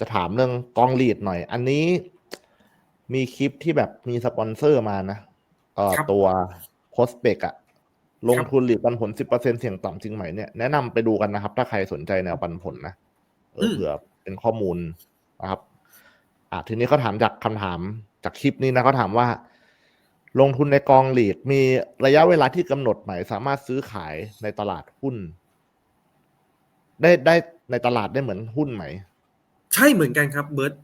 จะถามเรื่องกองลีดหน่อย อันนี้มีคลิปที่แบบมีสปอนเซอร์มานะเอ่อครับ ตัวโ o สเปกอะลงครับทุนหลีดปันผลสิบเปอร์เซ็นเสี่ยงต่ำจริงไหมเนี่ยแนะนำไปดูกันนะครับ ถ้าใครสนใจแนวปันผลนะเออเผื่อเป็นข้อมูลนะครับ อะทีนี้เขาถามจากคำถามจากคลิปนี้นะเขาถามว่า ลงทุนในกองหลีดมีระยะเวลาที่กำหนดไหมสามารถซื้อขายในตลาดหุ้น ได้ได้ในตลาดได้เหมือนหุ้นไหม ใช่เหมือนกันครับเบิร์ต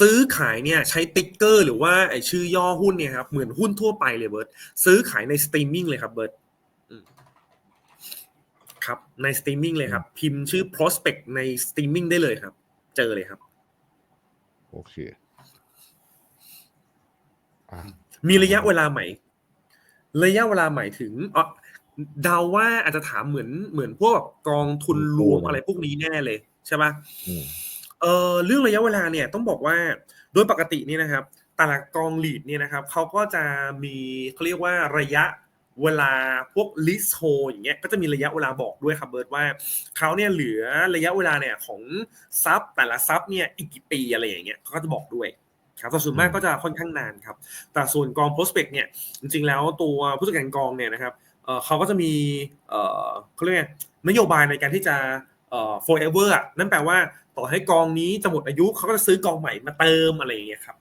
ซื้อขายเนี่ยใช้ติ๊กเกอร์ หรือว่าไอชื่อย่อหุ้นเนี่ยครับเหมือนหุ้นทั่วไปเลยเบิร์ตซื้อขายในสตรีมมิ่งเลยครับเบิร์ตอืมครับในสตรีมมิ่งเลยครับ พิมพ์ชื่อ prospect ในสตรีมมิ่งได้เลยครับ เจอเลยครับ โอเคอะมีระยะเวลาใหม่ ระยะเวลาหมายถึงเอ่อเดาว่าอาจจะถามเหมือนเหมือนพวกแบบกองทุนรวมอะไรพวกนี้แน่เลยใช่ปะอืม เอ่อเรื่องระยะเวลาเนี่ยต้องบอกว่าโดยปกตินี่นะครับแต่ละกองลีดเนี่ยนะครับเขาก็จะมีเขาเรียกว่าระยะเวลาพวกลิสโฮอย่างเงี้ยก็จะมีระยะเวลาบอกด้วยครับเบิร์ตว่าเขาเนี่ยเหลือระยะเวลาเนี่ยของซับแต่ละซับเนี่ยอีกกี่ปีอะไรอย่างเงี้ยเขาก็จะบอกด้วยครับแต่ส่วนมากก็จะค่อนข้างนานครับ แต่ส่วนกอง prospect เนี่ยจริงๆแล้วตัวผู้จัดการกองเนี่ยนะครับเขาก็จะมีเขาเรียกนโยบายในการที่จะ forever นั่นแปลว่า ต่อให้กองนี้จะหมดอายุเขาก็จะซื้อกองใหม่มาเติมอะไรอย่างเงี้ยครับ